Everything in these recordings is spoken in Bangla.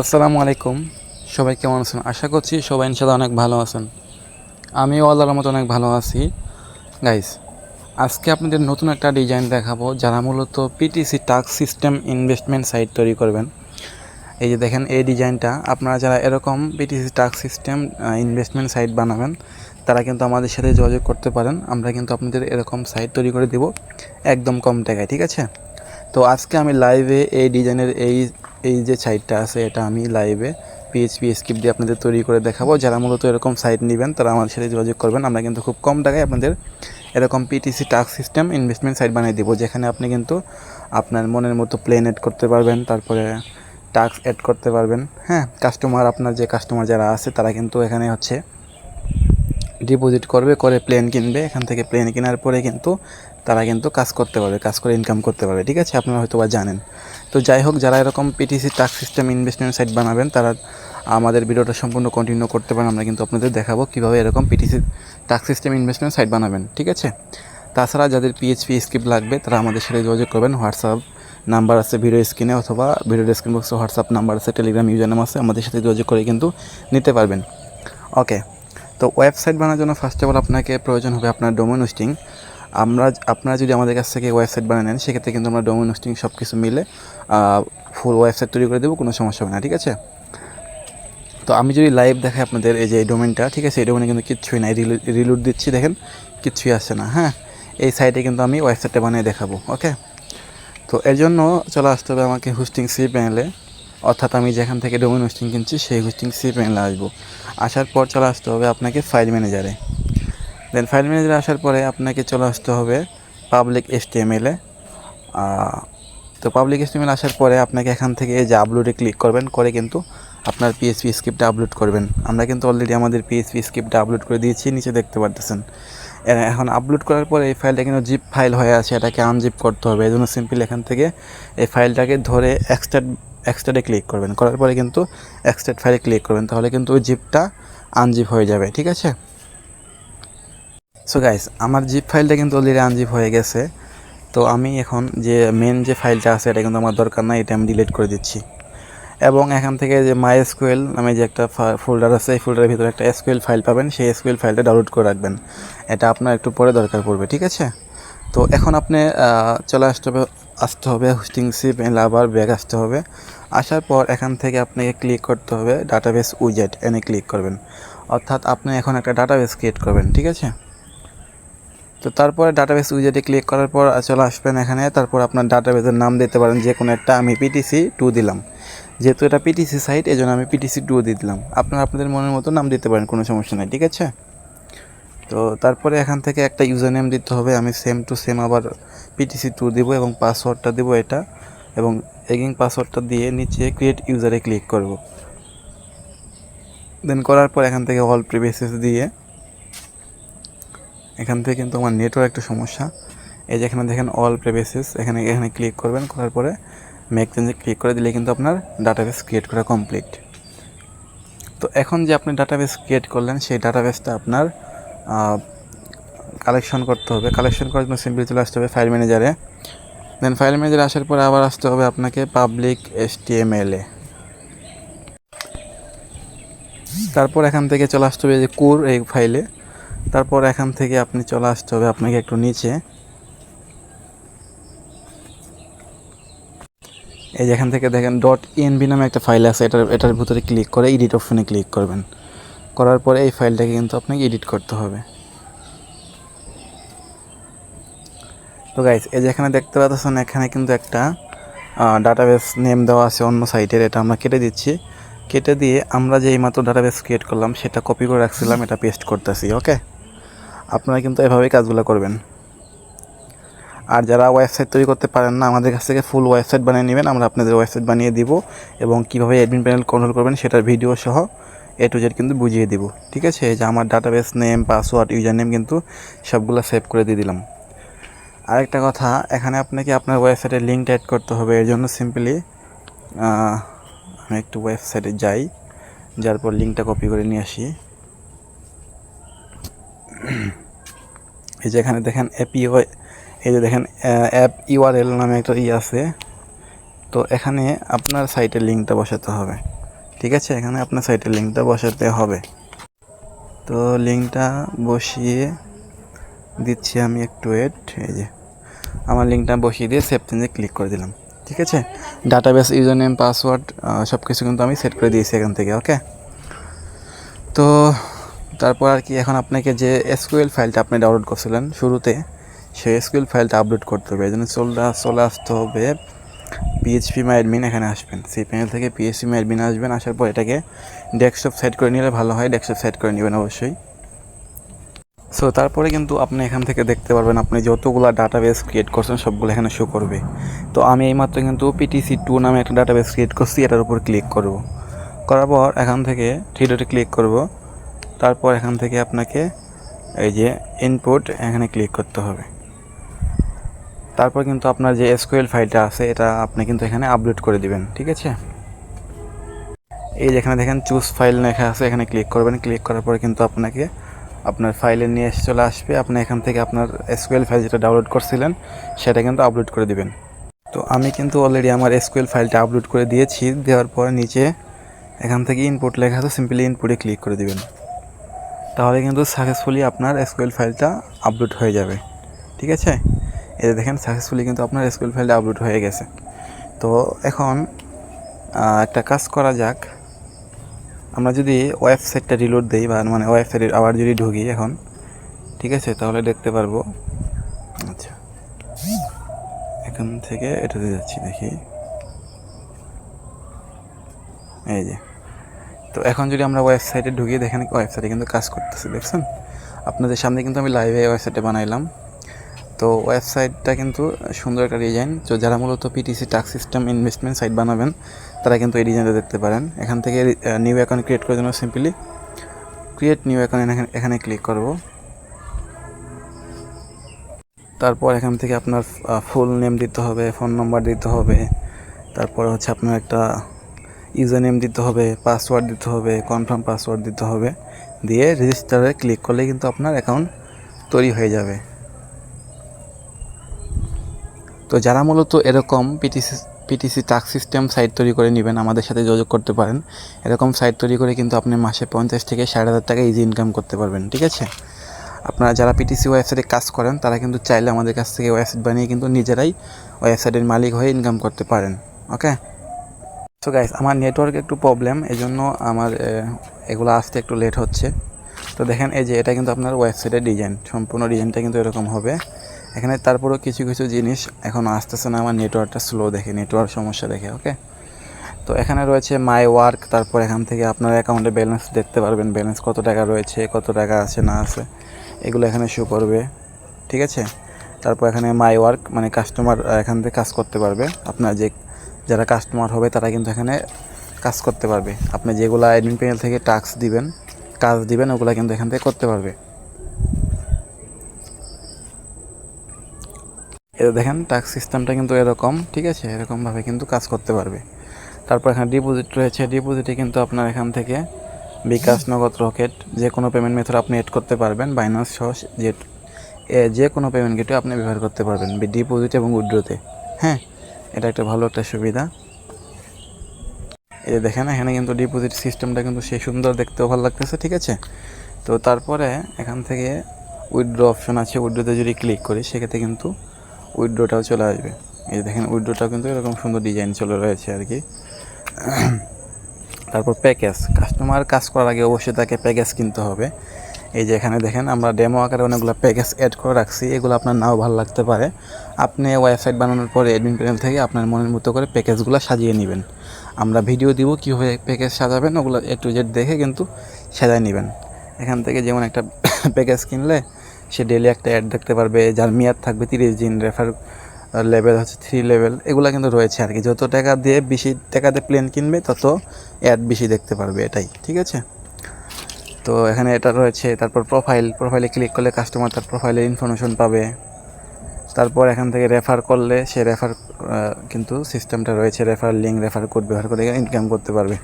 আসসালামু আলাইকুম। সবাই কেমন আছেন? আশা করছি সবাই ইনশাল্লাহ অনেক ভালো আছেন। আমিও আল্লাহর মতো অনেক ভালো আছি। গাইস আজকে আপনাদের নতুন একটা ডিজাইন দেখাবো, যারা মূলত PTC task system investment site তৈরি করবেন। এই যে দেখেন, এই ডিজাইনটা আপনারা যারা এরকম PTC task system investment site বানাবেন, তারা কিন্তু আমাদের সাথে যোগাযোগ করতে পারেন। আমরা কিন্তু আপনাদের এরকম সাইট তৈরি করে দেব, একদম কম টাকায়, ঠিক আছে? তো আজকে আমি লাইভে এই ডিজাইনের এই এই যে সাইটটা আছে, এটা আমি লাইভে পিএইচপি স্ক্রিপ্ট দিয়ে আপনাদের তৈরি করে দেখাবো। যারা মূলত এরকম সাইট নেবেন, তারা আমাদের সাথে যোগাযোগ করবেন। আমরা কিন্তু খুব কম টাকায় আপনাদের এরকম PTC task system investment site বানিয়ে দেবো, যেখানে আপনি কিন্তু আপনার মনের মতো প্লেন এড করতে পারবেন, তারপরে টাস্ক অ্যাড করতে পারবেন। হ্যাঁ কাস্টমার আপনার যে কাস্টমার যারা আছে, তারা কিন্তু এখানে হচ্ছে ডিপোজিট করবে, করে প্লেন কিনবে। এখান থেকে প্লেন কেনার পরে কিন্তু তারা কিন্তু কাজ করতে পারবে, কাজ করে ইনকাম করতে পারবে, ঠিক আছে? আপনারা হয়তো বা জানেন। তো যাই হোক, যারা এরকম PTC task system investment site বানাবেন, তারা আমাদের ভিডিওটা সম্পূর্ণ কন্টিনিউ করতে পারেন। আমরা কিন্তু আপনাদের দেখাবো কীভাবে এরকম PTC task system investment site বানাবেন, ঠিক আছে? তাছাড়া যাদের পিএইচপি স্ক্রিপ্ট লাগবে, তারা আমাদের সাথে যোগাযোগ করবেন। হোয়াটসঅ্যাপ নাম্বার আছে ভিডিও স্ক্রিনে অথবা ভিডিও ডেসক্রিপশন বক্সে হোয়াটসঅ্যাপ নাম্বার আছে টেলিগ্রাম ইউজার নাম আছে, আমাদের সাথে যোগাযোগ করে কিন্তু নিতে পারবেন। ওকে তো ওয়েবসাইট বানানোর জন্য ফার্স্ট অফ অল আপনাকে প্রয়োজন হবে আপনার ডোমেন হোস্টিং আমরা আপনারা যদি আমাদের কাছ থেকে ওয়েবসাইট বানিয়ে নেন, সেক্ষেত্রে কিন্তু আমরা ডোমেন হোস্টিং সব কিছু মিলে ফুল ওয়েবসাইট তৈরি করে দেবো, কোনো সমস্যা হবে না, ঠিক আছে? তো আমি যদি লাইভ দেখাই আপনাদের এই যে এই ডোমেনটা ঠিক আছে? এই ডোমেনে কিন্তু কিচ্ছুই নাই রিলুট দিচ্ছি, দেখেন কিচ্ছুই আসছে না হ্যাঁ? এই সাইটে কিন্তু আমি ওয়েবসাইটটা বানিয়ে দেখাবো ওকে তো এর জন্য চলে আসতে হবে আমাকে হোস্টিং সি প্যানেলে অর্থাৎ আমি যেখান থেকে ডোমেন হোস্টিং কিনছি, সেই হোস্টিং সি প্যানেলে আসব। আসার পর চলে আসতে হবে আপনাকে ফাইল ম্যানেজারে দেন ফাইল ম্যানেজারে আসার পরে আপনাকে চলে আসতে হবে পাবলিক এসটিএমএলে তো পাবলিক এসটিএমএল আসার পরে আপনাকে এখান থেকে এই যে আপলোডে ক্লিক করবেন, করে কিন্তু আপনার পিএসপি স্ক্রিপ্টটা আপলোড করবেন। আমরা কিন্তু অলরেডি আমাদের পিএসপি স্ক্রিপ্টটা আপলোড করে দিয়েছি, নিচে দেখতে পারতেছেন। এখন আপলোড করার পরে এই ফাইলটা কিন্তু জিপ ফাইল হয়ে আছে, এটাকে আনজিপ করতে হবে। এই জন্য সিম্পল এখান থেকে এই ফাইলটাকে ধরে এক্সট্রাট এক্সট্রাটে ক্লিক করবেন। করার পরে কিন্তু এক্সট্রাট ফাইলে ক্লিক করবেন, তাহলে কিন্তু ওই জিপটা আনজিপ হয়ে যাবে, ঠিক আছে? সো গাইস আমার জিপ ফাইলটা কিন্তু অলরেডি আনজিপ হয়ে গেছে। তো আমি এখন যে মেন যে ফাইলটা আছে, এটা কিন্তু আমার দরকার নাই, এটা আমি ডিলিট করে দিচ্ছি। এবং এখান থেকে যে মাই এসকিউএল নামে যে একটা ফোল্ডার আছে, এই ফোল্ডারের ভিতরে একটা এসকিউএল ফাইল পাবেন। সেই এসকিউএল ফাইলটা ডাউনলোড করে রাখবেন। এটা আপনার একটু পরে দরকার পড়বে, ঠিক আছে? তো এখন আপনি চলে আসতে হবে আসতে হবে হোস্টিং সিপ আবার ব্যাগ আসতে হবে। আসার পর এখান থেকে আপনাকে ক্লিক করতে হবে ডাটাবেস উইজেট এনে ক্লিক করবেন। অর্থাৎ আপনি এখন একটা ডাটাবেস ক্রিয়েট করবেন, ঠিক আছে? তো তারপরে ডাটাবেস উইজেটে ক্লিক করার পর চলে আসবেন এখানে। তারপর আপনার ডাটাবেসের নাম দিতে পারেন যে কোনো একটা আমি পিটিসি টু দিলাম। যেহেতু এটা পিটিসি সাইট এই জন্য আমি পিটিসি টু দিয়ে দিলাম। আপনারা আপনাদের মনের মতো নাম দিতে পারেন, কোনো সমস্যা নেই, ঠিক আছে? তো তারপরে এখান থেকে একটা ইউজার নেম দিতে হবে, আমি সেম টু সেম আবার পিটিসি টু দিব এবং পাসওয়ার্ডটা দিব এটা এবং এগিং পাসওয়ার্ডটা দিয়ে নিচে ক্রিয়েট ইউজারে ক্লিক করব। দেন করার পর এখান থেকে অল প্রিভিয়াসেস দিয়ে এখান থেকে কিন্তু আমার নেটওয়ার্ক একটু সমস্যা। এই যে এখানে দেখেন অল প্রেভেসেস এখানে এখানে ক্লিক করবেন, করার পরে মেক চেঞ্জে ক্লিক করে দিলে কিন্তু আপনার ডাটাবেস ক্রিয়েট করা কমপ্লিট তো এখন যে আপনি ডাটাবেস ক্রিয়েট করলেন, সেই ডাটাবেসটা আপনার কালেকশন করতে হবে। কালেকশন করার জন্য সিম্পলি চলে আসতে হবে ফাইল ম্যানেজারে দেন ফাইল ম্যানেজারে আসার পরে আবার আসতে হবে আপনাকে পাবলিক এসটিএমএলে তারপর এখান থেকে চলে আসতে হবে যে কোর এই ফাইলে তারপর এখান থেকে আপনি চলে আসতে হবে আপনাকে একটু নিচে। এই যে এখান থেকে দেখেন ডট ইএনবি নামে একটা ফাইল আছে, এটার এটার ভিতরে ক্লিক করে এডিট অপশনে ক্লিক করবেন। করার পরে এই ফাইলটাকে কিন্তু আপনাকে এডিট করতে হবে। তো গাইস এই যে এখানে দেখতে পাচ্ছেন, এখানে কিন্তু একটা ডাটাবেস নেম দেওয়া আছে অন্য সাইটের এটা আমরা কেটে দিচ্ছি। কেটে দিয়ে আমরা যে এইমাত্র ডাটাবেস ক্রিয়েট করলাম, সেটা কপি করে রাখছিলাম, এটা পেস্ট করতেছি ওকে আপনারা কিন্তু এভাবেই কাজগুলো করবেন। আর যারা ওয়েবসাইট তৈরি করতে পারেন না, আমাদের কাছ থেকে ফুল ওয়েবসাইট বানিয়ে নেবেন, আমরা আপনাদের ওয়েবসাইট বানিয়ে দিব এবং কীভাবে অ্যাডমিন প্যানেল কন্ট্রোল করবেন সেটার ভিডিও সহ এ টু জেড কিন্তু বুঝিয়ে দিব। ঠিক আছে? যে আমার database name password user name কিন্তু সবগুলো সেভ করে দিয়ে দিলাম। আরেকটা কথা, এখানে আপনাকে আপনার ওয়েবসাইটের লিঙ্ক অ্যাড করতে হবে। এর জন্য সিম্পলি আমি একটু ওয়েবসাইটে যাই, যার পর লিঙ্কটা কপি করে নিয়ে আসি। এই যে এখানে দেখেন অ্যাপ এই যে দেখেন অ্যাপ ইউআরএল নামে একটা ই আছে। তো এখানে আপনার সাইটের লিঙ্কটা বসাতে হবে। ঠিক আছে? এখানে আপনার সাইটের লিঙ্কটা বসাতে হবে। তো লিঙ্কটা বসিয়ে দিচ্ছি আমি একটু ওয়েট এই যে। আমার লিঙ্কটা বসিয়ে দিয়ে সেভ চেঞ্জে ক্লিক করে দিলাম। ঠিক আছে? ডাটাবেস ইউজার নেম পাসওয়ার্ড সব কিছু কিন্তু আমি সেট করে দিয়েছি এখান থেকে ওকে তো তারপর আর কি এখন আপনাকে যে এসকিউএল ফাইলটা আপনি ডাউনলোড করছিলেন শুরুতে, সেই এসকিউএল ফাইলটা আপলোড করতে হবে। এই জন্য চলে চলে আসতে হবে পিএইচপি মাই অ্যাডমিন এখানে আসবেন। সেই প্যানেল থেকে পিএইচপি মাই অ্যাডমিন আসবেন, আসার পর এটাকে ডেস্কটপ সেট করে নিলে ভালো হয় ডেস্কটপ সেট করে নেবেন অবশ্যই। সো তারপরে কিন্তু আপনি এখান থেকে দেখতে পারবেন আপনি যতগুলো ডাটাবেস ক্রিয়েট করছেন, সবগুলো এখানে শো করবে। তো আমি এইমাত্র কিন্তু পিটিসি টু নামে একটা ডাটা ডাটাবেস ক্রিয়েট করছি, এটার উপর ক্লিক করব। করার পর এখান থেকে থ্রি ডটে ক্লিক করব। তারপর এখান থেকে আপনাকে এই যে ইনপুট এখানে ক্লিক করতে হবে। তারপর কিন্তু আপনার যে এসকিউএল ফাইলটা আছে, এটা আপনি কিন্তু এখানে আপলোড করে দিবেন, ঠিক আছে? এই যেখানে দেখেন চুজ ফাইল লেখা আছে, এখানে ক্লিক করবেন। ক্লিক করার পরে কিন্তু আপনাকে আপনার ফাইলে নিয়ে এসে চলে আসবে। আপনি এখান থেকে আপনার এসকিউএল ফাইল যেটা ডাউনলোড করছিলেন, সেটা কিন্তু আপলোড করে দিবেন। তো আমি কিন্তু অলরেডি আমার এসকিউএল ফাইলটা আপলোড করে দিয়েছি। দেওয়ার পর নিচে এখান থেকে ইনপুট লেখা আছে সিম্পলি ইনপুটে ক্লিক করে দিবেন। তাহলে কিন্তু সাকসেসফুলি আপনার এসকিউএল ফাইলটা আপলোড হয়ে যাবে। ঠিক আছে? যে দেখেন সাকসেসফুলি কিন্তু আপনার এসকিউএল ফাইলটা আপলোড হয়ে গেছে। তো এখন একটা কাজ করা যাক। আমরা যদি ওয়েবসাইটটা রিলোড দিই বা মানে ওয়েবসাইটে আবার যদি ঢুকি এখন, ঠিক আছে? তাহলে দেখতে পারব। আচ্ছা। এখান থেকে এটাতে যাচ্ছি দেখি। এই যে। তো এখন যদি আমরা ওয়েবসাইটে ঢুকিয়ে দেখেন ওয়েবসাইটে কিন্তু কাজ করতেছে, দেখছেন? আপনাদের সামনে কিন্তু আমি লাইভে ওয়েবসাইটে বানাইলাম। তো ওয়েবসাইটটা কিন্তু সুন্দর একটা ডিজাইন তো যারা মূলত পিটিসি টাক্স সিস্টেম ইনভেস্টমেন্ট সাইট বানাবেন, তারা কিন্তু এই ডিজাইনটা দেখতে পারেন। এখান থেকে নিউ অ্যাকাউন্ট ক্রিয়েট করার জন্য সিম্পলি ক্রিয়েট নিউ অ্যাকাউন্ট এখানে এখানে ক্লিক করব। তারপর এখান থেকে আপনার ফুল নেম দিতে হবে ফোন নম্বর দিতে হবে। তারপর হচ্ছে আপনার একটা ইউজার নেম দিতে হবে, পাসওয়ার্ড দিতে হবে, কনফার্ম পাসওয়ার্ড দিতে হবে, দিয়ে রেজিস্টারে ক্লিক করলে কিন্তু আপনার অ্যাকাউন্ট তৈরি হয়ে যাবে। তো যারা মূলত এরকম পিটিসি পিটিসি টাক সিস্টেম সাইট তৈরি করে নেবেন, আমাদের সাথে যোগাযোগ করতে পারেন। এরকম সাইট তৈরি করে কিন্তু আপনি মাসে পঞ্চাশ থেকে ষাট হাজার টাকা ইজি ইনকাম করতে পারবেন, ঠিক আছে? আপনারা যারা পিটিসি ওয়েবসাইটে কাজ করেন, তারা কিন্তু চাইলে আমাদের কাছ থেকে ওয়েবসাইট বানিয়ে কিন্তু নিজেরাই ওয়েবসাইটের মালিক হয়ে ইনকাম করতে পারেন ওকে সো গাইস আমার নেটওয়ার্ক একটু প্রবলেম এই জন্য আমার এগুলো আসতে একটু লেট হচ্ছে। তো দেখেন, এই যে এটা কিন্তু আপনার ওয়েবসাইটের ডিজাইন সম্পূর্ণ ডিজাইনটা কিন্তু এরকম হবে। এখানে তারপরেও কিছু কিছু জিনিস এখনও আসতেছে না, আমার নেটওয়ার্কটা স্লো দেখে নেটওয়ার্ক সমস্যা দেখে ওকে তো এখানে রয়েছে মাই ওয়ার্ক তারপর এখান থেকে আপনার অ্যাকাউন্টে ব্যালেন্স দেখতে পারবেন ব্যালেন্স কত টাকা রয়েছে, কত টাকা আছে, না আছে, এগুলো এখানে শো করবে, ঠিক আছে? তারপর এখানে মাই ওয়ার্ক মানে কাস্টমার এখান থেকে কাজ করতে পারবে। আপনার যে যারা কাস্টমার হবে, তারা কিন্তু এখানে কাজ করতে পারবে। আপনি যেগুলো অ্যাডমিন প্যানেল থেকে টাস্ক দিবেন, কাজ দিবেন, ওগুলো কিন্তু এখান থেকে করতে পারবে। এটা দেখেন টাক্স সিস্টেমটা কিন্তু এরকম, ঠিক আছে? এরকমভাবে কিন্তু কাজ করতে পারবে। তারপর এখানে ডিপোজিট রয়েছে। ডিপোজিটে কিন্তু আপনার এখান থেকে বিকাশ, নগদ, রকেট, যে কোনো পেমেন্ট মেথড আপনি এড করতে পারবেন। বাইনান্স সহ যে যে কোনো পেমেন্ট গেটে আপনি ব্যবহার করতে পারবেন। ডিপোজিট এবং উইড্রোতে হ্যাঁ? এটা একটা ভালো একটা সুবিধা। এই দেখেন, এখানে কিন্তু ডিপোজিট সিস্টেমটা কিন্তু সেই সুন্দর দেখতেও ভালো লাগতেছে, ঠিক আছে? তো তারপরে এখান থেকে উইড্রো অপশন আছে উইথড্রোতে যদি ক্লিক করি, সেক্ষেত্রে কিন্তু উইথড্রোটাও চলে আসবে। এই দেখেন উইড্রোটাও কিন্তু এরকম সুন্দর ডিজাইন চলে রয়েছে আর কি। তারপর প্যাকেজ কাস্টমার কাজ করার আগে অবশ্যই তাকে প্যাকেজ কিনতে হবে। এই যে এখানে দেখেন আমরা ডেমো আকারে অনেকগুলো প্যাকেজ অ্যাড করে রাখছি, এগুলো আপনার নাও ভালো লাগতে পারে। আপনি ওয়েবসাইট বানানোর পরে অ্যাডমিন প্যানেল থেকে আপনার মনের মতো করে প্যাকেজগুলো সাজিয়ে নেবেন। আমরা ভিডিও দিব, কীভাবে প্যাকেজ সাজাবেন, ওগুলো এ টু জেড দেখে কিন্তু সাজায় নেবেন। এখান থেকে যেমন একটা প্যাকেজ কিনলে, সে ডেলি একটা অ্যাড দেখতে পারবে, যার মেয়াদ থাকবে তিরিশ দিন রেফার লেভেল হচ্ছে থ্রি লেভেল এগুলো কিন্তু রয়েছে আর কি। যত টাকা দিয়ে বেশি টাকা দিয়ে প্লেন কিনবে, তত অ্যাড বেশি দেখতে পারবে এটাই, ঠিক আছে? তো এখানে এটা রয়েছে, তারপর প্রোফাইল প্রোফাইলে ক্লিক করলে কাস্টমার তার প্রোফাইলের ইনফরমেশন পাবে। তারপর এখান থেকে রেফার করলে সে রেফার কিন্তু সিস্টেমটা রয়েছে রেফার লিঙ্ক রেফার কোড ব্যবহার করে ইনকাম করতে পারবে।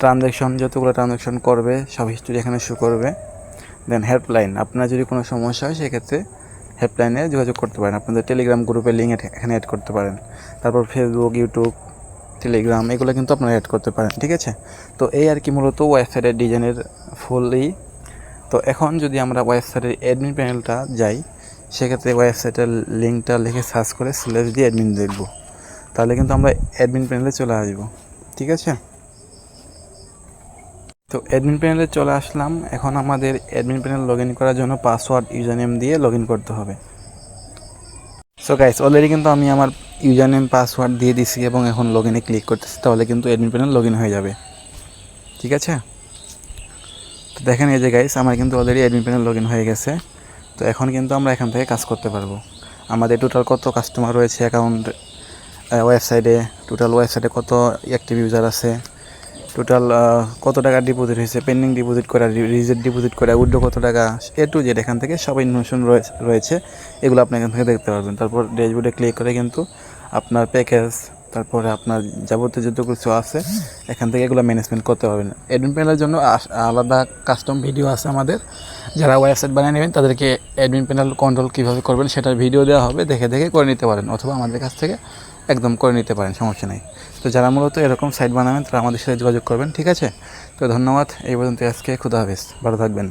ট্রানজ্যাকশন যতগুলো ট্রানজ্যাকশন করবে, সব হিস্টোরি এখানে শো করবে। দেন হেল্পলাইন আপনার যদি কোনো সমস্যা হয়, সেক্ষেত্রে হেল্পলাইনে যোগাযোগ করতে পারেন। আপনাদের টেলিগ্রাম গ্রুপের লিঙ্ক এখানে অ্যাড করতে পারেন। তারপর ফেসবুক ইউটিউব টেলিগ্রাম এগুলো কিন্তু আপনারা অ্যাড করতে পারেন, ঠিক আছে? তো এই আর কি মূলত ওয়েবসাইটের ডিজাইনের ফুলই তো এখন যদি আমরা ওয়েবসাইটের অ্যাডমিন প্যানেলটা যাই, সেক্ষেত্রে ওয়েবসাইটের লিঙ্কটা লিখে সার্চ করে স্ল্যাশ দিয়ে অ্যাডমিন দেখব। তাহলে কিন্তু আমরা অ্যাডমিন প্যানেলে চলে আসব, ঠিক আছে? তো অ্যাডমিন প্যানেলে চলে আসলাম। এখন আমাদের অ্যাডমিন প্যানেল লগ করার জন্য পাসওয়ার্ড ইউজার নেম দিয়ে লগ করতে হবে। সো গাইস অলরেডি কিন্তু আমি আমার ইউজার নেম পাসওয়ার্ড দিয়ে দিছি এবং এখন লগ ইনে ক্লিক করতেছি, তাহলে কিন্তু অ্যাডমিন প্যানেল লগ ইন হয়ে যাবে। ঠিক আছে? তো দেখেন এই যে গাইস আমার কিন্তু already admin panel log in হয়ে গেছে। তো এখন কিন্তু আমরা এখান থেকে কাজ করতে পারব। আমাদের টোটাল কত কাস্টমার রয়েছে অ্যাকাউন্ট ওয়েবসাইটে টোটাল ওয়েবসাইটে কত অ্যাক্টিভ ইউজার আছে? টোটাল কত টাকা ডিপোজিট হয়েছে? পেন্ডিং ডিপোজিট করা রিজেক্ট ডিপোজিট করা উইড্রো কত টাকা? এ টু জেড এখান থেকে সব ইনফরমেশন রয়েছে এগুলো আপনি এখান থেকে দেখতে পারবেন। তারপর ড্যাশবোর্ডে ক্লিক করে কিন্তু আপনার প্যাকেজ তারপরে আপনার যাবতীয় যত কিছু আছে, এখান থেকে এগুলো ম্যানেজমেন্ট করতে পারবেন। অ্যাডমিন প্যানেলের জন্য আলাদা কাস্টম ভিডিও আছে আমাদের। যারা ওয়েবসাইট বানিয়ে নেবেন, তাদেরকে অ্যাডমিন প্যানেল কন্ট্রোল কীভাবে করবেন, সেটার ভিডিও দেওয়া হবে। দেখে দেখে করে নিতে পারেন, অথবা আমাদের কাছ থেকে একদম করে নিতে পারেন, সমস্যা নেই। তো যারা মূলত এরকম সাইট বানাবেন তারা আমাদের সাথে যোগাযোগ করবেন, ঠিক আছে? তো ধন্যবাদ, এই পর্যন্ত আজকে, খুদা ভালো থাকবেন।